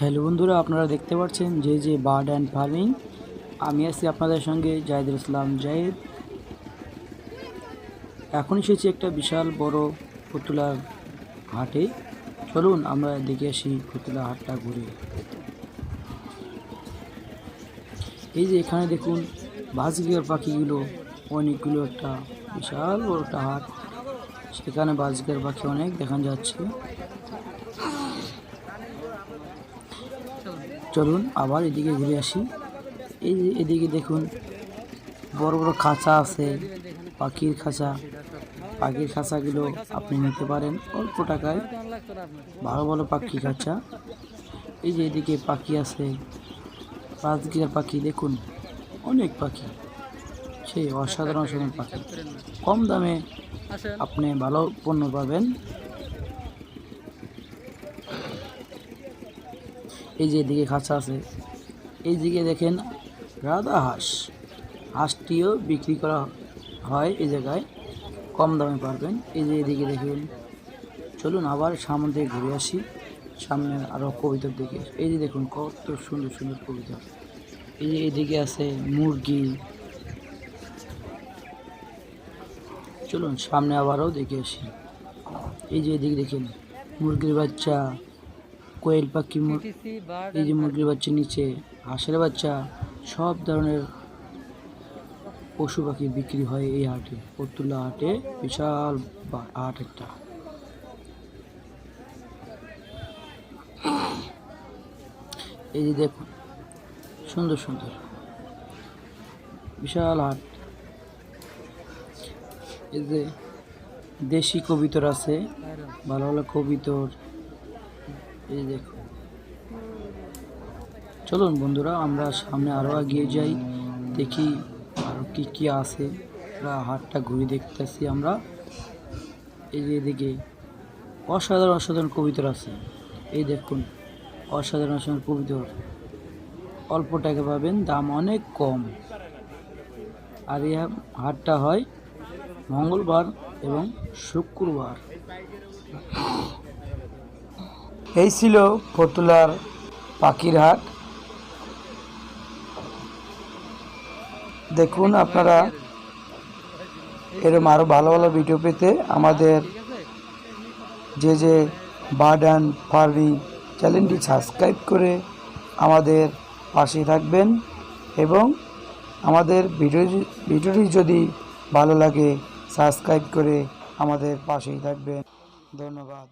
Hello বন্ধুরা, আপনারা দেখতে পাচ্ছেন যে যে বার্ড অ্যান্ড ফার্মিং। আমি আছি আপনাদের সঙ্গে জাহিদুল ইসলাম জাহিদ। এখন এসেছি একটা বিশাল বড় পুতুলার হাটে। চলুন আমরা দেখে আসি পুতুলা হাটটা ঘুরে। এই যে এখানে দেখুন বাজগিয়ার পাখিগুলো, অনেকগুলো একটা বিশাল বড় একটা হাট। সেখানে বাজগিয়ার পাখি অনেক দেখা যাচ্ছে। চলুন আবার এদিকে ঘুরে আসি। এই যে এদিকে দেখুন, বড় বড় খাঁচা আছে, পাখির খাঁচা। পাখির খাঁচাগুলো আপনি নিতে পারেন অল্প টাকায়। ভালো ভালো পাখি খাঁচা। এই যে এদিকে পাখি আছে, রাজগিরা পাখি, দেখুন, অনেক পাখি। সেই অসাধারণ অসাধারণ পাখি। কম দামে আপনি ভালো পণ্য পাবেন। এই যে এদিকে খাঁচা আছে এই দিকে দেখেন রাধা হাঁস। হাঁসটিও বিক্রি করা হয় এই জায়গায়, কম দামে পারবেন। এই যে এদিকে দেখুন, চলুন আবার সামনে থেকে ঘুরে আসি সামনে আরও কবিতার দিকে। এই যে দেখুন কত সুন্দর সুন্দর কবিতা এই যে এদিকে আছে মুরগি। চলুন সামনে আবারও দেখে আসি। এই যে এদিকে দেখেন মুরগির বাচ্চা। কোয়েল পাখি এই যে মুরগির বাচ্চা নিচে হাঁসের বাচ্চা সব ধরনের পশু পাখি বিক্রি হয় এই হাটে। পতুল্লা হাটে বিশাল হাট একটা। এই যে দেখুন সুন্দর সুন্দর। বিশাল হাট। এই যে দেশি কবিতর আছে ভালো ভালো কবিতর। এই দেখুন চলুন বন্ধুরা, আমরা সামনে আরও এগিয়ে যাই, দেখি আরও কি কি আছে। হাটটা ঘুরে দেখতেছি আমরা। এই যে এদিকে অসাধারণ অসাধারণ কবিতর আছে। এই দেখুন, অসাধারণ অসাধারণ কবিতর। অল্প টাকা পাবেন, দাম অনেক কম। আর এই হাটটা হয় মঙ্গলবার এবং শুক্রবার। এই ছিল ফতুলার পাখির হাট দেখুন আপনারা এরকম আরও ভালো ভালো ভিডিও পেতে আমাদের যে যে বার্ড অ্যান্ড ফার্মিং চ্যানেলটি সাবস্ক্রাইব করে আমাদের পাশে থাকবেন এবং আমাদের ভিডিও ভিডিওটি যদি ভালো লাগে সাবস্ক্রাইব করে আমাদের পাশেই থাকবেন। ধন্যবাদ।